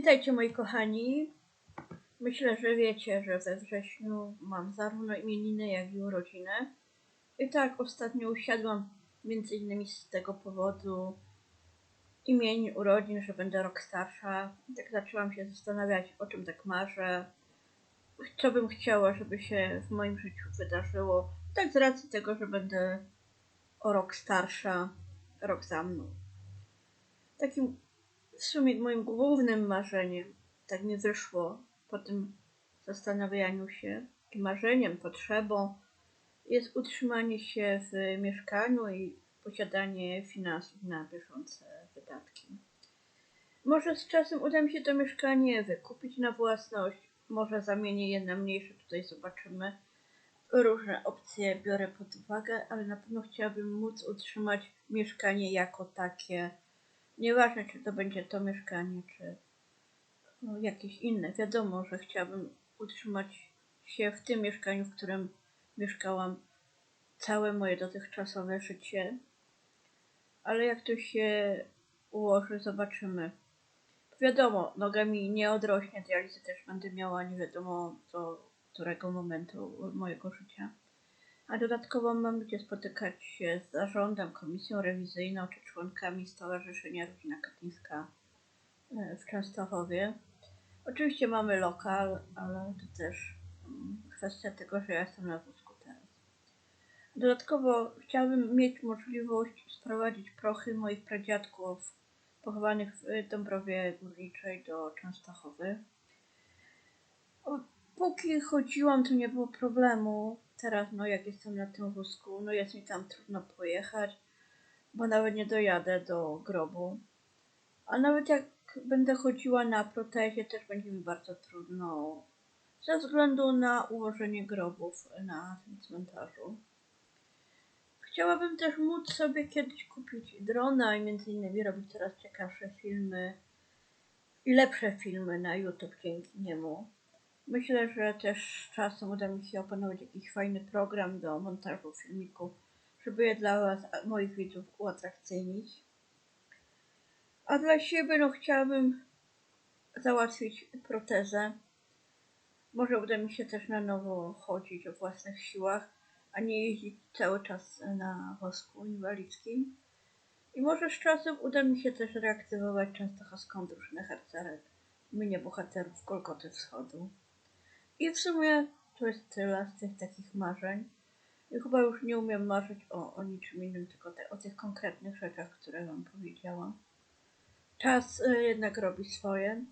Witajcie moi kochani. Myślę, że wiecie, że we wrześniu mam zarówno imieniny, jak i urodziny. I tak ostatnio usiadłam między innymi z tego powodu imień, urodzin, że będę rok starsza. I tak zaczęłam się zastanawiać, o czym tak marzę. Co bym chciała, żeby się w moim życiu wydarzyło. Tak z racji tego, że będę o rok starsza, rok za mną. Takim w sumie moim głównym marzeniem, tak mi wyszło po tym zastanawianiu się, marzeniem, potrzebą jest utrzymanie się w mieszkaniu i posiadanie finansów na bieżące wydatki. Może z czasem uda mi się to mieszkanie wykupić na własność, może zamienię je na mniejsze, tutaj zobaczymy. Różne opcje biorę pod uwagę, ale na pewno chciałabym móc utrzymać mieszkanie jako takie Nieważne, czy to będzie to mieszkanie, czy no, jakieś inne. Wiadomo, że chciałabym utrzymać się w tym mieszkaniu, w którym mieszkałam całe moje dotychczasowe życie. Ale jak to się ułoży, zobaczymy. Wiadomo, noga mi nie odrośnie, dializy też będę miała nie wiadomo do którego momentu mojego życia. A dodatkowo mam gdzie spotykać się z zarządem, komisją rewizyjną czy członkami Stowarzyszenia Rodzina Katyńska e, w Częstochowie. Oczywiście mamy lokal, ale to też mm, kwestia tego, że ja jestem na wózku teraz. Dodatkowo chciałabym mieć możliwość sprowadzić prochy moich pradziadków pochowanych w Dąbrowie Górniczej do Częstochowy. Póki chodziłam, to nie było problemu teraz, no jak jestem na tym wózku, no jest mi tam trudno pojechać, bo nawet nie dojadę do grobu. A nawet jak będę chodziła na protezie, też będzie mi bardzo trudno ze względu na ułożenie grobów na tym cmentarzu. Chciałabym też móc sobie kiedyś kupić drona i między innymi robić coraz ciekawsze filmy i lepsze filmy na YouTube dzięki niemu. Myślę, że też czasem uda mi się opanować jakiś fajny program do montażu filmików, żeby je dla Was, moich widzów, uatrakcyjnić. A dla siebie, no chciałabym załatwić protezę. Może uda mi się też na nowo chodzić o własnych siłach, a nie jeździć cały czas na wosku inwalidzkim. I może z czasem uda mi się też reaktywować częstochowską drużynę harcerek, mnie bohaterów Golgoty Wschodu. I w sumie to jest tyle z tych takich marzeń. I chyba już nie umiem marzyć o, o niczym innym, tylko te, o tych konkretnych rzeczach, które Wam powiedziałam. Czas y, jednak robi swoje.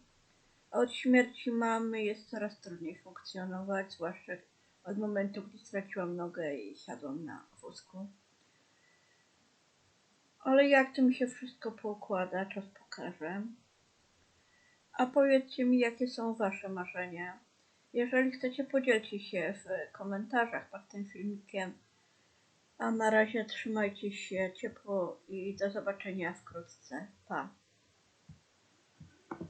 Od śmierci mamy jest coraz trudniej funkcjonować, zwłaszcza od momentu, gdy straciłam nogę i siadłam na wózku. Ale jak to mi się wszystko poukłada, czas pokaże. A powiedzcie mi, jakie są Wasze marzenia? Jeżeli chcecie, podzielcie się w komentarzach pod tym filmikiem. A na razie trzymajcie się ciepło i do zobaczenia wkrótce. Pa!